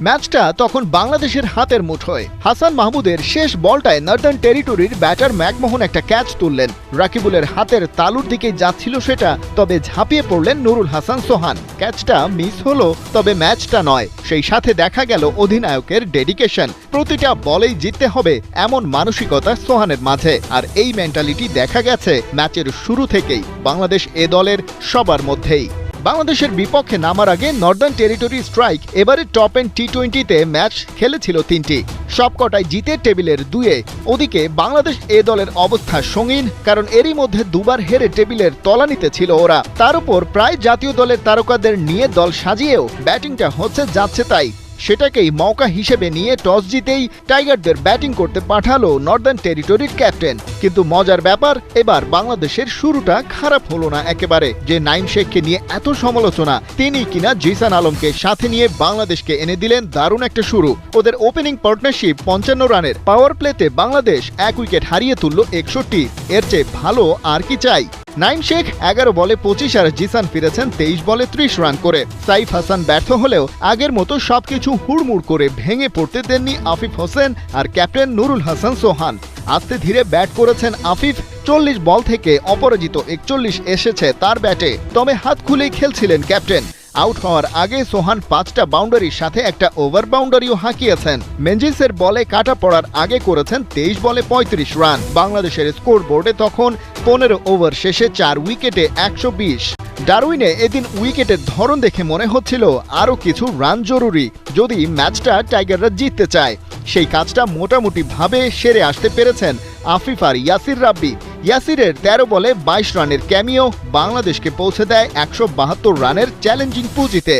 ম্যাচটা তখন বাংলাদেশের হাতের মুঠোয় হাসান মাহমুদের শেষ বলটায় নর্দার্ন টেরিটরির ব্যাটার ম্যাকমোহন একটা ক্যাচ তুললেন। রাকিবুলের হাতের তালুর দিকে যাচ্ছিল সেটা, তবে ঝাঁপিয়ে পড়লেন নুরুল হাসান সোহান। ক্যাচটা মিস হলো, তবে ম্যাচটা নয়। সেই সাথে দেখা গেল অধিনায়কের ডেডিকেশন। প্রতিটা বলেই জিততে হবে এমন মানসিকতা সোহানের মাঝে। আর এই মেন্টালিটি দেখা গেছে ম্যাচের শুরু থেকেই। বাংলাদেশ এ দলের সবার মধ্যেই। বাংলাদেশের বিপক্ষে নামার আগে নর্দার্ন টেরিটরি স্ট্রাইক এবারে টপ এন্ড টি টোয়েন্টিতে ম্যাচ খেলেছিল তিনটি। সবকটাই জিতে টেবিলের দুয়ে। ওদিকে বাংলাদেশ এ দলের অবস্থা সঙ্গীন, কারণ এরই মধ্যে দুবার হেরে টেবিলের তলানিতে ছিল ওরা। তার উপর প্রায় জাতীয় দলের তারকাদের নিয়ে দল সাজিয়েও ব্যাটিংটা হচ্ছে যাচ্ছে তাই। সেটাকেই মৌকা হিসেবে নিয়ে টস জিতেই টাইগারদের ব্যাটিং করতে পাঠালো নর্দার্ন টেরিটরির ক্যাপ্টেন। কিন্তু মজার ব্যাপার, এবার বাংলাদেশের শুরুটা খারাপ হলো না একেবারে। যে নাইম শেখকে নিয়ে এত সমালোচনা, তিনি কিনা জিসান আলমকে সাথে নিয়ে বাংলাদেশকে এনে দিলেন দারুণ একটা শুরু। ওদের ওপেনিং পার্টনারশিপ পঞ্চান্ন রানের পাওয়ার প্লেতে বাংলাদেশ এক উইকেট হারিয়ে তুলল একষট্টি। এর চেয়ে ভালো আর কি চাই? নাইম শেখ এগারো বলে পঁচিশ আর জিসান ফিরেছেন তেইশ বলে ত্রিশ রান করে। সাইফ হাসান ব্যর্থ হলেও আগের মতো সবকিছু হুড়মুড় করে ভেঙে পড়তে দেননি আফিফ হোসেন আর ক্যাপ্টেন নুরুল হাসান সোহান। আস্তে ধীরে ব্যাট করেছেন আফিফ। চল্লিশ বল থেকে অপরাজিত একচল্লিশ এসেছে তার ব্যাটে। তবে হাত খুলেই খেলছিলেন ক্যাপ্টেন। আউট হওয়ার আগে সোহান পাঁচটা বাউন্ডারির সাথে একটা ওভার বাউন্ডারিও হাঁকিয়েছেন। মেঞ্জিসের বলে কাটা পড়ার আগে করেছেন তেইশ বলে পঁয়ত্রিশ রান। বাংলাদেশের স্কোর বোর্ডে তখন পনেরো ওভার শেষে চার উইকেটে একশো বিশ। ডারউইনে এদিন উইকেটের ধরন দেখে মনে হচ্ছিল আরও কিছু রান জরুরি, যদি ম্যাচটা টাইগাররা জিততে চায়। সেই কাজটা মোটামুটি ভাবে সেরে আসতে পেরেছেন আফিফ আর ইয়াসির রাব্বি। ইয়াসিরের তেরো বলে বাইশ রানের ক্যামিও বাংলাদেশকে পৌঁছে দেয় একশো বাহাত্তর রানের চ্যালেঞ্জিং পুঁজিতে।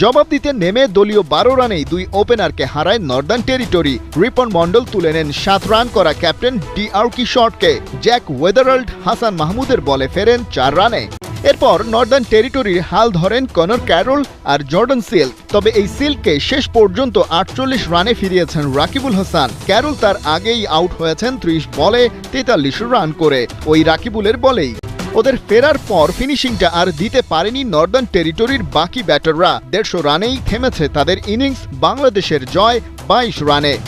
জবাব দিতে নেমে দলীয় বারো রানেই দুই ওপেনারকে হারায় নর্দার্ন টেরিটরি রিপন মন্ডল তুলে নেন সাত রান করা ক্যাপ্টেন ডি আউকি শর্টকে জ্যাক ওয়েদারল্ড, হাসান মাহমুদের বলে ফেরেন চার রানে। এরপর নর্দার্ন টেরিটরির হাল ধরেন কনর ক্যারল আর জর্ডন সিল তবে এই সিলকে শেষ পর্যন্ত আটচল্লিশ রানে ফিরিয়েছেন রাকিবুল হাসান। ক্যারল তার আগেই আউট হয়েছেন ত্রিশ বলে তেতাল্লিশ রান করে। ওই রাকিবুলের বলেই। ওদের ফেরার পর ফিনিশিংটা আর দিতে পারেনি নর্দার্ন টেরিটরির বাকি ব্যাটাররা। দেড়শো রানেই থেমেছে তাদের ইনিংস, বাংলাদেশের জয়, বাইশ রানে।